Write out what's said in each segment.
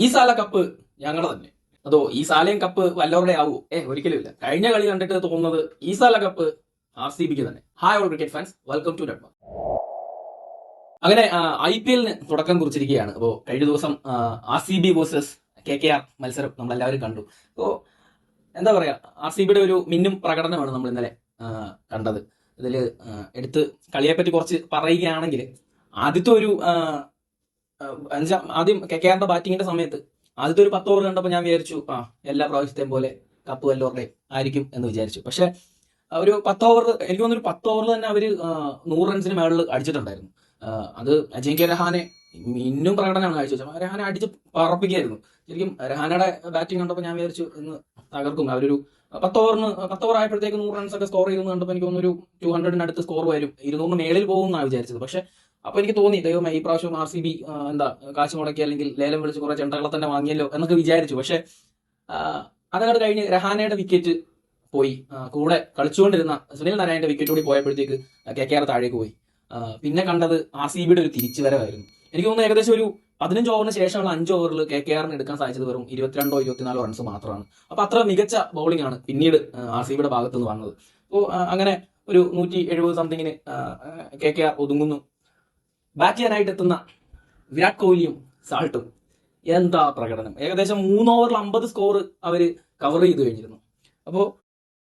ഈ സാല കപ്പ് ഞങ്ങളുടെ തന്നെ. അതോ ഈ സാലയും കപ്പ് വല്ലവരുടെ ആവൂ? ഏ ഒരിക്കലും ഇല്ല. കഴിഞ്ഞ കളി കണ്ടിട്ട് തോന്നുന്നത് ഈ സാല കപ്പ് ആർ സി ബിക്ക് തന്നെ. Hi all cricket fans welcome to dead അങ്ങനെ ഐ പി എല്ലിന് തുടക്കം കുറിച്ചിരിക്കുകയാണ്. അപ്പോൾ കഴിഞ്ഞ ദിവസം R C B versus K K R മത്സരം നമ്മളെല്ലാവരും കണ്ടു. അപ്പോൾ എന്താ പറയാ ആർ സി ബിയുടെ ഒരു മിന്നും പ്രകടനമാണ് നമ്മൾ ഇന്നലെ കണ്ടത്. ഇതിൽ എടുത്ത് കളിയെപ്പറ്റി കുറച്ച് പറയുകയാണെങ്കിൽ ആദ്യത്തെ ഒരു ആ, ആദ്യം കെ കെ ആറിന്റെ ബാറ്റിങ്ങിന്റെ സമയത്ത് ആദ്യത്തെ ഒരു പത്ത് ഓവർ കണ്ടപ്പോൾ ഞാൻ വിചാരിച്ചു ആ എല്ലാ പ്രാവശ്യത്തെയും പോലെ കപ്പ് വല്ലവരുടെയും ആയിരിക്കും എന്ന് വിചാരിച്ചു. പക്ഷെ ഒരു പത്ത് ഓവർ എനിക്ക് തോന്നുന്നു ഒരു പത്ത് ഓവറിൽ തന്നെ അവർ നൂറ് റൺസിന് മേളിൽ അടിച്ചിട്ടുണ്ടായിരുന്നു. അത് അജിങ്ക്യ രഹാനെ ഇന്നും പ്രകടനമാണ് കാഴ്ചവെച്ചത്. രഹാനെ അടിച്ച് പറപ്പിക്കായിരുന്നു ശരിക്കും രഹാനയുടെ ബാറ്റിംഗ് കണ്ടപ്പോൾ ഞാൻ വിചാരിച്ചു ഇന്ന് തകർക്കും. അവരൊരു പത്ത് ഓവറിന് പത്ത് ഓവർ ആയപ്പോഴത്തേക്ക് നൂറ് റൺസ് ഒക്കെ സ്കോർ ചെയ്തെന്ന് കണ്ടപ്പോൾ എനിക്ക് തോന്നുന്നു ഒരു ടു ഹൺഡ്രഡിന് അടുത്ത് സ്കോർ വരും. ഇരുന്നൂറിന് മേളിൽ പോകും എന്നാണ് വിചാരിച്ചത്. പക്ഷെ അപ്പൊ എനിക്ക് തോന്നി ദൈവമേ ഈ പ്രാവശ്യം ആർ സി ബി എന്താ കാശ് മുടക്കി അല്ലെങ്കിൽ ലേലം വിളിച്ച് കുറെ ചെണ്ടകളെ തന്നെ വാങ്ങിയല്ലോ എന്നൊക്കെ വിചാരിച്ചു. പക്ഷെ അതങ്ങോട്ട് കഴിഞ്ഞ് രഹാനയുടെ വിക്കറ്റ് പോയി. കൂടെ കളിച്ചുകൊണ്ടിരുന്ന സുനിൽ നാരായണന്റെ വിക്കറ്റ് കൂടി പോയപ്പോഴത്തേക്ക് കെ കെ ആർ താഴേക്ക് പോയി. പിന്നെ കണ്ടത് ആർ സി ബിയുടെ ഒരു തിരിച്ചുവരവായിരുന്നു. എനിക്ക് തോന്നുന്നു ഏകദേശം ഒരു പതിനഞ്ച് ഓവറിന് ശേഷമുള്ള അഞ്ച് ഓവറിൽ കെ കെ ആറിന് എടുക്കാൻ സാധിച്ചത് വെറും ഇരുപത്തിരണ്ടോ ഇരുപത്തിനാലോ റൺസ് മാത്രമാണ്. അപ്പൊ അത്ര മികച്ച ബൗളിംഗ് ആണ് പിന്നീട് ആർ സി ബിയുടെ ഭാഗത്ത് നിന്ന് വന്നത്. അപ്പോൾ അങ്ങനെ ഒരു നൂറ്റി എഴുപത് സംതിങ്ങിന് കെ കെ ആർ ഒതുങ്ങുന്നു. ബാറ്റ് ചെയ്യാനായിട്ട് എത്തുന്ന വിരാട് കോഹ്ലിയും സാൾട്ടും. എന്താ പ്രകടനം? ഏകദേശം മൂന്ന് ഓവറിൽ അമ്പത് സ്കോർ അവർ കവർ ചെയ്ത് കഴിഞ്ഞിരുന്നു. അപ്പോൾ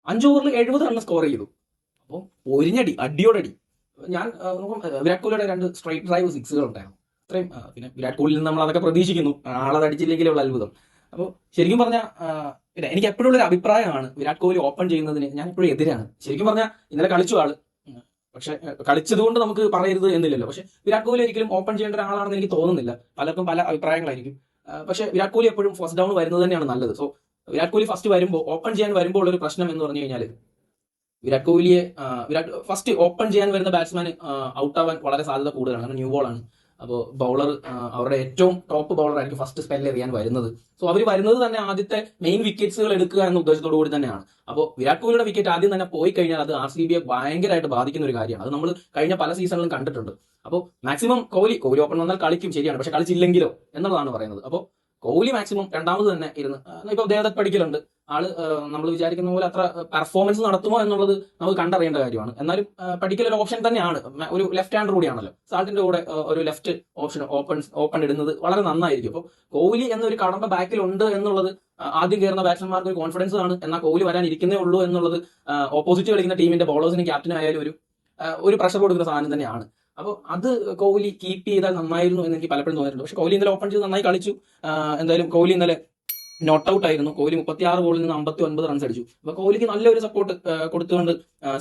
അഞ്ച് ഓവറിൽ എഴുപത് റണ്ണ് സ്കോർ ചെയ്തു. അപ്പോൾ ഒരിഞ്ഞടി അടിയോടടി. ഞാൻ വിരാട് കോഹ്ലിയുടെ രണ്ട് സ്ട്രൈറ്റ് ഡ്രൈവ് സിക്സുകൾ ഉണ്ടായിരുന്നു അത്രയും പിന്നെ വിരാട് കോഹ്ലിയിൽ നിന്ന് നമ്മൾ അതൊക്കെ പ്രതീക്ഷിക്കുന്നു. ആളത് അടിച്ചില്ലെങ്കിലുള്ള അത്ഭുതം. അപ്പോൾ ശരിക്കും പറഞ്ഞാൽ പിന്നെ എനിക്ക് എപ്പോഴും ഒരു അഭിപ്രായമാണ് വിരാട് കോഹ്ലി ഓപ്പൺ ചെയ്യുന്നതിന് ഞാൻ എപ്പോഴും എതിരാണ്. ശരിക്കും പറഞ്ഞാൽ ഇന്നലെ കളിച്ചു ആൾ. പക്ഷെ കളിച്ചതുകൊണ്ട് നമുക്ക് പറയരുത് എന്നില്ലല്ലോ. പക്ഷെ വിരാട് കോഹ്ലി ഒരിക്കലും ഓപ്പൺ ചെയ്യേണ്ട ഒരാളാണെന്ന് എനിക്ക് തോന്നുന്നില്ല. പലർക്കും പല അഭിപ്രായങ്ങളായിരിക്കും. പക്ഷെ വിരാട് കോഹ്ലി എപ്പോഴും ഫസ്റ്റ് ഡൗൺ വരുന്നത് തന്നെയാണ് നല്ലത്. സോ വിരാട് കോഹ്ലി ഫസ്റ്റ് വരുമ്പോൾ ഓപ്പൺ ചെയ്യാൻ വരുമ്പോൾ ഉള്ള ഒരു പ്രശ്നം എന്ന് പറഞ്ഞു കഴിഞ്ഞാൽ വിരാട് കോഹ്ലിയെ വിരാട് ഫസ്റ്റ് ഓപ്പൺ ചെയ്യാൻ വരുന്ന ബാറ്റ്സ്മാൻ ഔട്ട് ആവാൻ വളരെ സാധ്യത കൂടുതലാണ്. കാരണം ന്യൂ ബോളാണ് അപ്പോൾ ബൗളർ അവരുടെ ഏറ്റവും ടോപ്പ് ബൗളർ ആയിരിക്കും ഫസ്റ്റ് സ്പെൽ എറിയാൻ വരുന്നത്. സോ അവർ വരുന്നത് തന്നെ ആദ്യത്തെ മെയിൻ വിക്കറ്റ്സുകൾ എടുക്കുക എന്ന ഉദ്ദേശത്തോടു കൂടി തന്നെയാണ്. അപ്പോൾ വിരാട് കോഹ്ലിയുടെ വിക്കറ്റ് ആദ്യം തന്നെ പോയി കഴിഞ്ഞാൽ അത് ആർ സി ബിയെ ഭയങ്കരമായിട്ട് ബാധിക്കുന്ന ഒരു കാര്യമാണ്. അത് നമ്മൾ കഴിഞ്ഞ പല സീസണിലും കണ്ടിട്ടുണ്ട്. അപ്പോൾ മാക്സിമം കോഹ്ലി കോഹ്ലി ഓപ്പൺ വന്നാൽ കളിക്കും ശരിയാണ്. പക്ഷെ കളിച്ചില്ലെങ്കിലോ എന്നുള്ളതാണ് പറയുന്നത്. അപ്പോൾ കോഹ്ലി മാക്സിമം രണ്ടാമത് തന്നെ ഇരുന്ന്. ഇപ്പൊ ദേവദത്ത് പഠിക്കലുണ്ട്. ആൾ നമ്മൾ വിചാരിക്കുന്ന പോലെ അത്ര പെർഫോമൻസ് നടത്തുമോ എന്നുള്ളത് നമുക്ക് കണ്ടറിയേണ്ട കാര്യമാണ്. എന്നാലും പഠിക്കൽ ഒരു ഓപ്ഷൻ തന്നെയാണ്. ഒരു ലെഫ്റ്റ് ഹാൻഡർ കൂടിയാണല്ലോ. സാൾട്ടിന്റെ കൂടെ ഒരു ലെഫ്റ്റ് ഓപ്ഷൻ ഓപ്പൺ ഓപ്പൺ ഇടുന്നത് വളരെ നന്നായിരിക്കും. അപ്പോൾ കോഹ്ലി എന്നൊരു കടമ്പ ബാക്കിൽ ഉണ്ട് എന്നുള്ളത് ആദ്യം കയറുന്ന ബാറ്റ്സ്മാൻമാർക്ക് ഒരു കോൺഫിഡൻസ് ആണ്. എന്നാൽ കോഹ്ലി വരാൻ ഇരിക്കുന്നേ ഉള്ളൂ എന്നുള്ളത് ഓപ്പോസിറ്റ് കളിക്കുന്ന ടീമിന്റെ ബോളേഴ്സിന് ക്യാപ്റ്റനും ആയാലും ഒരു ഒരു പ്രഷർ കൊടുക്കുന്ന സാധനം തന്നെയാണ്. അപ്പോൾ അത് കോഹ്ലി കീപ്പ് ചെയ്താൽ നന്നായിരുന്നു എന്ന് എനിക്ക് പലപ്പോഴും തോന്നിയിട്ടുണ്ട്. പക്ഷെ കോഹ്ലി ഇന്നലെ ഓപ്പൺ ചെയ്ത് നന്നായി കളിച്ചു. എന്തായാലും കോഹ്ലി ഇന്നലെ നോട്ട് ഔട്ട് ആയിരുന്നു. കോഹ്ലി മുപ്പത്തി ആറ് ബോളിൽ നിന്ന് അമ്പത്തി ഒൻപത് റൺസ് അടിച്ചു. അപ്പൊ കോഹ്ലിക്ക് നല്ലൊരു സപ്പോർട്ട് കൊടുത്തുകൊണ്ട്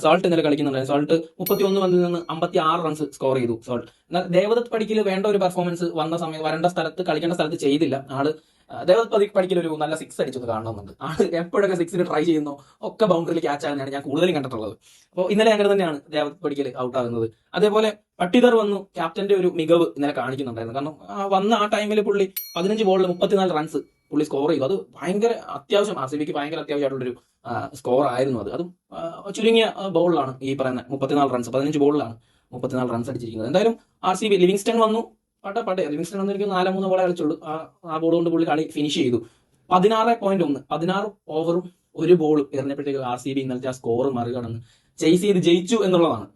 സാൾട്ട് ഇന്നലെ കളിക്കുന്നുണ്ടായിരുന്നു. സാൾട്ട് മുപ്പത്തി ഒന്ന് പന്തിൽ നിന്ന് അമ്പത്തി ആറ് റൺസ് സ്കോർ ചെയ്തു സാൾട്ട് എന്നാൽ ദേവദത്ത് പടിക്കൽ വേണ്ട ഒരു പെർഫോമൻസ് വന്ന സമയം വരേണ്ട സ്ഥലത്ത് കളിക്കേണ്ട സ്ഥലത്ത് ചെയ്തില്ല. ആൾ ദേവദത്ത് പതി പടിക്കൽ ഒരു നല്ല സിക്സ് അടിച്ചത് കാണണമെന്നുണ്ട്. ആൾ എപ്പോഴൊക്കെ സിക്സിന് ട്രൈ ചെയ്യുന്നു ഒക്കെ ബൗണ്ടറിയിൽ ക്യാച്ച് ആകുന്നതാണ് ഞാൻ കൂടുതലും കണ്ടിട്ടുള്ളത്. അപ്പോൾ ഇന്നലെ അങ്ങനെ തന്നെയാണ് ദേവദത്ത് പഠിക്കൽ ഔട്ട് ആകുന്നത് അതേപോലെ പട്ടിദർ വന്നു ക്യാപ്റ്റന്റെ ഒരു മികവ് ഇന്നലെ കാണിക്കുന്നുണ്ടായിരുന്നു. കാരണം വന്ന ആ ടൈമിൽ പുള്ളി പതിനഞ്ച് ബോളിൽ മുപ്പത്തിനാല് റൺസ് പുള്ളി സ്കോർ ചെയ്തു. അത് ഭയങ്കര അത്യാവശ്യം ആർ സി ബിക്ക് ഭയങ്കര അത്യാവശ്യമായിട്ടുള്ളൊരു സ്കോർ ആയിരുന്നു അത്. അതും ചുരുങ്ങിയ ബോളിലാണ് ഈ പറയുന്ന മുപ്പത്തിനാല് റൺസ് പതിനഞ്ച് ബോളിലാണ് മുപ്പത്തിനാല് റൺസ് അടിച്ചിരിക്കുന്നത്. എന്തായാലും ആർ സി ബി ലിവിങ്സ്റ്റൺ വന്നു. പട്ടെ പട്ടെ ലിവിങ്സ്റ്റൺ വന്നിരിക്കുന്ന എനിക്ക് മൂന്ന് ബോളെ കളിച്ചുള്ളൂ. ആ ബോൾ കൊണ്ട് പുള്ളി കളി ഫിനിഷ് ചെയ്തു. പതിനാറ് പോയിന്റ് ഒന്ന്. പതിനാറ് ഓവറും ഒരു ബോളും എറിഞ്ഞപ്പോഴത്തേക്ക് ആർ സി ബി ഇന്നലത്തെ ആ സ്കോർ മറികടന്ന് ചേസ് ചെയ്ത് ജയിച്ചു എന്നുള്ളതാണ്.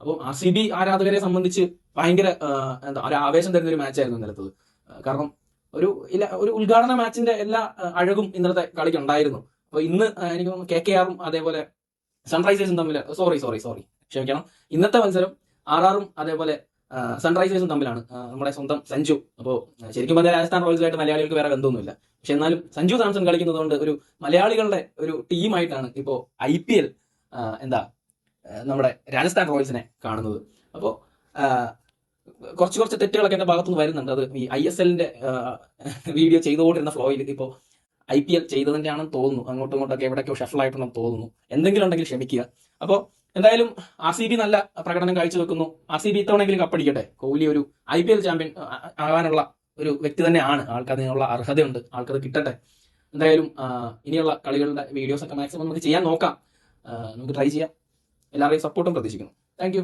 അപ്പോൾ ആർ സി ബി ആരാധകരെ സംബന്ധിച്ച് ഭയങ്കര എന്താ ഒരു ആവേശം തരുന്ന ഒരു മാച്ചായിരുന്നു ഇന്നലത്തത്. കാരണം ഒരു ഇല്ല ഒരു ഉദ്ഘാടന മാച്ചിന്റെ എല്ലാ അഴകും ഇന്നലത്തെ കളിക്ക് ഉണ്ടായിരുന്നു. അപ്പൊ ഇന്ന് എനിക്ക് കെ കെ ആറും അതേപോലെ സൺറൈസേഴ്സും തമ്മിൽ സോറി സോറി സോറി ക്ഷമിക്കണം. ഇന്നത്തെ മത്സരം ആർ ആറും അതേപോലെ സൺറൈസേഴ്സും തമ്മിലാണ്. നമ്മുടെ സ്വന്തം സഞ്ജു. അപ്പോൾ ശരിക്കും പറഞ്ഞാൽ രാജസ്ഥാൻ റോയൽസുമായിട്ട് മലയാളികൾക്ക് വേറെ ബന്ധമൊന്നുമില്ല. പക്ഷെ എന്നാലും സഞ്ജു സാംസൺ കളിക്കുന്നതുകൊണ്ട് ഒരു മലയാളികളുടെ ഒരു ടീമായിട്ടാണ് ഇപ്പോൾ ഐ പി എൽ എന്താ നമ്മുടെ രാജസ്ഥാൻ റോയൽസിനെ കാണുന്നത്. അപ്പോൾ കുറച്ച് കുറച്ച് തെറ്റുകളൊക്കെ എന്റെ ഭാഗത്തുനിന്ന് വരുന്നുണ്ട്. അത് ഈ ഐ എസ് എല്ലിന്റെ വീഡിയോ ചെയ്തുകൊണ്ടിരുന്ന ഫ്ലോയിൽ ഇപ്പോൾ ഐ പി എൽ ചെയ്തതിന്റെ ആണെന്ന് തോന്നുന്നു. അങ്ങോട്ടും ഇങ്ങോട്ടൊക്കെ എവിടെയൊക്കെ ഷഫിൾ തോന്നുന്നു. എന്തെങ്കിലും ഉണ്ടെങ്കിൽ ക്ഷമിക്കുക. അപ്പോൾ എന്തായാലും ആർ സി ബി നല്ല പ്രകടനം കാഴ്ചവെക്കുന്നു ആർ സി ബി ഇത്തവണെങ്കിലും കപ്പടിക്കട്ടെ കോഹ്ലി ഒരു ഐ പി എൽ ചാമ്പ്യൻ ആകാനുള്ള ഒരു വ്യക്തി തന്നെയാണ്. ആൾക്ക് അതിനുള്ള അർഹതയുണ്ട്. ആൾക്കത് കിട്ടട്ടെ. എന്തായാലും ഇനിയുള്ള കളികളുടെ വീഡിയോസ് ഒക്കെ മാക്സിമം നമുക്ക് ചെയ്യാൻ നോക്കാം. നമുക്ക് ട്രൈ ചെയ്യാം. എല്ലാവരുടെയും സപ്പോർട്ടും പ്രതീക്ഷിക്കുന്നു. താങ്ക്